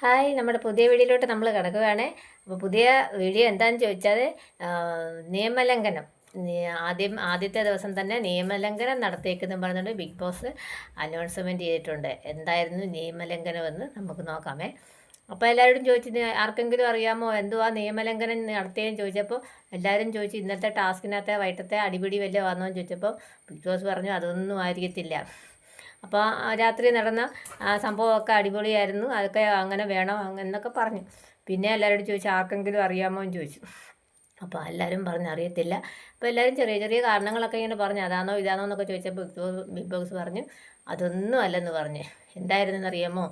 Hi നമ്മുടെ പുതിയ വീഡിയോയിലോട്ട് നമ്മൾ കിടക്കുകയാണ്. അപ്പോൾ പുതിയ വീഡിയോ എന്താണെന്ന് ചോദിച്ചാൽ നിയമലംഘനം. ആദ്യം ആദ്യത്തെ ദിവസം തന്നെ നിയമലംഘനം നടത്തിയേക്കെന്ന് പറഞ്ഞുകൊണ്ട് ബിഗ് ബോസ് അനൗൺസ്മെന്റ് ചെയ്തിട്ടുണ്ട്. എന്തായിരുന്നു നിയമലംഘനമെന്ന് നമുക്ക് നോക്കാമേ. അപ്പോൾ എല്ലാവരും ചോദിച്ചു ആർക്കെങ്കിലും അറിയാമോ? എന്തോ ആ നിയമലംഘനം നടത്തിയെന്ന് ചോദിച്ചപ്പോൾ എല്ലാവരും ചോദിച്ചു ഇന്നത്തെ ടാസ്കിനകത്തെ വൈകിട്ടത്തെ അടിപിടി വല്ല വന്നോ എന്ന് ചോദിച്ചപ്പോൾ ബിഗ് ബോസ് പറഞ്ഞു അതൊന്നും ആയിരിക്കത്തില്ല. അപ്പോൾ രാത്രി നടന്ന സംഭവമൊക്കെ അടിപൊളിയായിരുന്നു. അതൊക്കെ അങ്ങനെ വേണോ? അങ്ങനെന്നൊക്കെ പറഞ്ഞു. പിന്നെ എല്ലാവരോടും ചോദിച്ചു ആർക്കെങ്കിലും അറിയാമോ? എന്ന് ചോദിച്ചു. അപ്പോൾ എല്ലാവരും പറഞ്ഞു അറിയത്തില്ല. അപ്പോൾ എല്ലാവരും ചെറിയ ചെറിയ കാരണങ്ങളൊക്കെ ഇങ്ങനെ പറഞ്ഞു. അതാണോ ഇതാണോ? എന്നൊക്കെ ചോദിച്ചപ്പോൾ ബിഗ് ബോസ് ബിഗ് ബോസ് പറഞ്ഞു അതൊന്നും അല്ലെന്ന് പറഞ്ഞു. എന്തായിരുന്നെന്ന് അറിയാമോ?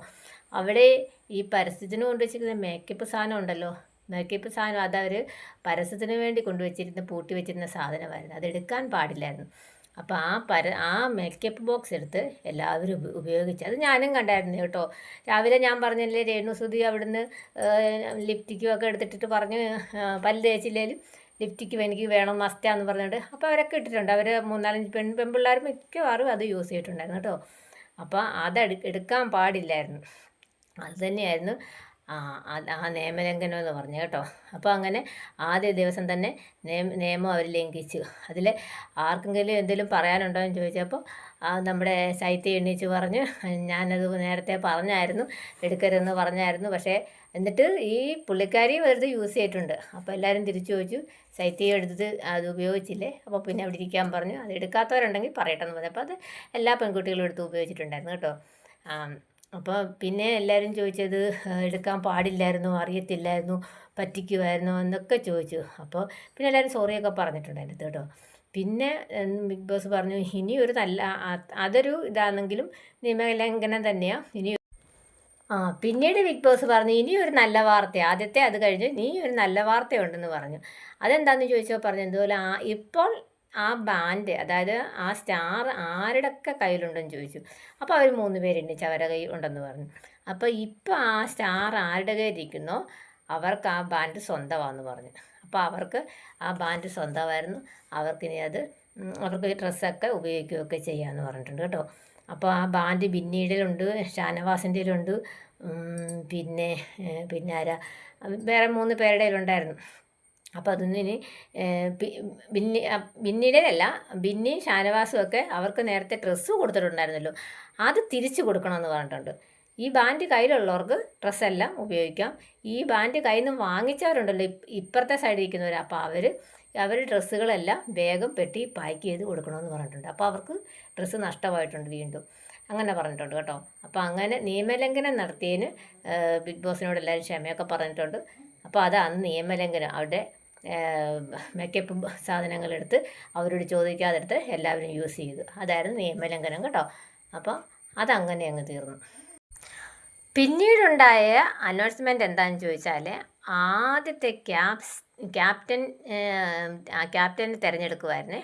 അവിടെ ഈ പരസ്യത്തിന് കൊണ്ടുവച്ചിരിക്കുന്ന മേക്കപ്പ് സാധനം ഉണ്ടല്ലോ. മേക്കപ്പ് സാധനം അതവർ പരസ്യത്തിന് വേണ്ടി കൊണ്ടുവച്ചിരുന്ന പൂട്ടി വെച്ചിരുന്ന സാധനമായിരുന്നു. അതെടുക്കാൻ പാടില്ലായിരുന്നു. അപ്പോൾ ആ പര ആ മേക്കപ്പ് ബോക്സ് എടുത്ത് എല്ലാവരും ഉപ- ഉപയോഗിച്ച് അത് ഞാനും കണ്ടായിരുന്നു കേട്ടോ. രാവിലെ ഞാൻ പറഞ്ഞല്ലേ രേണുസുതി അവിടുന്ന് ലിപ്റ്റിക്കും ഒക്കെ എടുത്തിട്ടിട്ട് പറഞ്ഞ് പല്ല് തേച്ചില്ലേലും ലിപ്റ്റിക്ക് എനിക്ക് വേണം മസ്റ്റാന്ന് പറഞ്ഞിട്ട് അപ്പോൾ അവരൊക്കെ ഇട്ടിട്ടുണ്ട്. അവർ മൂന്നാലഞ്ച് പെൺ പെൺപിള്ളേർ മിക്കവാറും അത് യൂസ് ചെയ്തിട്ടുണ്ടായിരുന്നു കേട്ടോ. അപ്പോൾ അത് എടുക്കാൻ പാടില്ലായിരുന്നു. അത് തന്നെയായിരുന്നു. ആ നിയമലംഘനം എന്ന് പറഞ്ഞു കേട്ടോ. അപ്പോൾ അങ്ങനെ ആദ്യ ദിവസം തന്നെ നിയമ നിയമം അവർ ലംഘിച്ചു. അതിൽ ആർക്കെങ്കിലും എന്തെങ്കിലും പറയാനുണ്ടോ എന്ന് ചോദിച്ചപ്പോൾ നമ്മുടെ ശൈത്യം എണ്ണീച്ച് പറഞ്ഞു. ഞാനത് നേരത്തെ പറഞ്ഞായിരുന്നു എടുക്കരുതെന്ന് പറഞ്ഞായിരുന്നു. പക്ഷേ എന്നിട്ട് ഈ പുള്ളിക്കാരി വെറുതെ യൂസ് ചെയ്തിട്ടുണ്ട്. അപ്പോൾ എല്ലാവരും തിരിച്ചു ചോദിച്ചു ശൈത്യം എടുത്തത് അത് ഉപയോഗിച്ചില്ലേ? അപ്പോൾ പിന്നെ അവിടെ ഇരിക്കാൻ പറഞ്ഞു. അത് എടുക്കാത്തവരുണ്ടെങ്കിൽ പറയട്ടെ എന്ന് പറഞ്ഞു. അപ്പോൾ അത് എല്ലാ പെൺകുട്ടികളും എടുത്ത് ഉപയോഗിച്ചിട്ടുണ്ടായിരുന്നു കേട്ടോ. അപ്പോൾ പിന്നെ എല്ലാവരും ചോദിച്ചത് എടുക്കാൻ പാടില്ലായിരുന്നു അറിയത്തില്ലായിരുന്നു പറ്റിക്കുമായിരുന്നു എന്നൊക്കെ ചോദിച്ചു. അപ്പോൾ പിന്നെ എല്ലാവരും സോറിയൊക്കെ പറഞ്ഞിട്ടുണ്ട് പറഞ്ഞിട്ടുണ്ടായിരുന്നു കേട്ടോ. പിന്നെ ബിഗ് ബോസ് പറഞ്ഞു ഇനി ഒരു നല്ല അതൊരു ഇതാണെങ്കിലും നിയമലംഘനം തന്നെയാണ് ഇനി ആ പിന്നീട് ബിഗ് ബോസ് പറഞ്ഞു ഇനി ഒരു നല്ല വാർത്ത ആദ്യത്തെ അത് കഴിഞ്ഞ് ഇനി ഒരു നല്ല വാർത്തയുണ്ടെന്ന് പറഞ്ഞു. അതെന്താണെന്ന് ചോദിച്ചപ്പോൾ പറഞ്ഞു എന്തുപോലെ ഇപ്പോൾ ആ ബാൻഡ് അതായത് ആ സ്റ്റാർ ആരുടെയൊക്കെ കയ്യിലുണ്ടെന്ന് ചോദിച്ചു. അപ്പോൾ അവർ മൂന്ന് പേരുണ്ട് ചവര കൈ ഉണ്ടെന്ന് പറഞ്ഞു. അപ്പോൾ ഇപ്പോൾ ആ സ്റ്റാർ ആരുടെ കയ്യിലിരിക്കുന്നോ അവർക്ക് ആ ബാൻഡ് സ്വന്തമാണെന്ന് പറഞ്ഞു. അപ്പോൾ അവർക്ക് ആ ബാൻഡ് സ്വന്തമായിരുന്നു. അവർക്കിനി അത് അവർക്ക് ഡ്രസ്സൊക്കെ ഉപയോഗിക്കുകയൊക്കെ ചെയ്യാമെന്ന് പറഞ്ഞിട്ടുണ്ട് കേട്ടോ. അപ്പോൾ ആ ബാൻഡ് ബിന്നീടിലുണ്ട് ഷാനവാസിന്റെയിലുണ്ട് പിന്നെ പിന്നെ ആരാ? വേറെ മൂന്ന് പേരുടെ ഉണ്ടായിരുന്നു അപ്പോൾ അതൊന്നും ഇനി ബിന്നി ബിന്നിയുടേതല്ല ബിന്നിയും ഷാനവാസും ഒക്കെ അവർക്ക് നേരത്തെ ഡ്രസ്സ് കൊടുത്തിട്ടുണ്ടായിരുന്നല്ലോ. അത് തിരിച്ചു കൊടുക്കണമെന്ന് പറഞ്ഞിട്ടുണ്ട്. ഈ ബാൻഡ് കയ്യിലുള്ളവർക്ക് ഡ്രസ്സെല്ലാം ഉപയോഗിക്കാം. ഈ ബാൻഡ് കയ്യിൽ നിന്ന് വാങ്ങിച്ചവരുണ്ടല്ലോ ഇപ്പ- ഇപ്പുറത്തെ സൈഡിൽ ഇരിക്കുന്നവർ. അപ്പോൾ അവർ അവർ ഡ്രസ്സുകളെല്ലാം വേഗം പെട്ടി പാക്ക് ചെയ്ത് കൊടുക്കണമെന്ന് പറഞ്ഞിട്ടുണ്ട്. അപ്പോൾ അവർക്ക് ഡ്രസ്സ് നഷ്ടമായിട്ടുണ്ട് വീണ്ടും. അങ്ങനെ പറഞ്ഞിട്ടുണ്ട് കേട്ടോ. അപ്പോൾ അങ്ങനെ നിയമലംഘനം നടത്തിയതിന് ബിഗ് ബോസിനോട് എല്ലാവരും ക്ഷമയൊക്കെ പറഞ്ഞിട്ടുണ്ട്. അപ്പോൾ അതാണ് നിയമലംഘനം. അവരുടെ മേക്കപ്പ് സാധനങ്ങളെടുത്ത് അവരോട് ചോദിക്കാതെടുത്ത് എല്ലാവരും യൂസ് ചെയ്തു. അതായിരുന്നു നിയമലംഘനം കേട്ടോ. അപ്പോൾ അതങ്ങനെ അങ്ങ് തീർന്നു. പിന്നീടുണ്ടായ അനൗൺസ്മെന്റ് എന്താണെന്ന് ചോദിച്ചാൽ ആദ്യത്തെ ക്യാപ്സ് ക്യാപ്റ്റൻ ക്യാപ്റ്റനെ തിരഞ്ഞെടുക്കുമായിരുന്നേ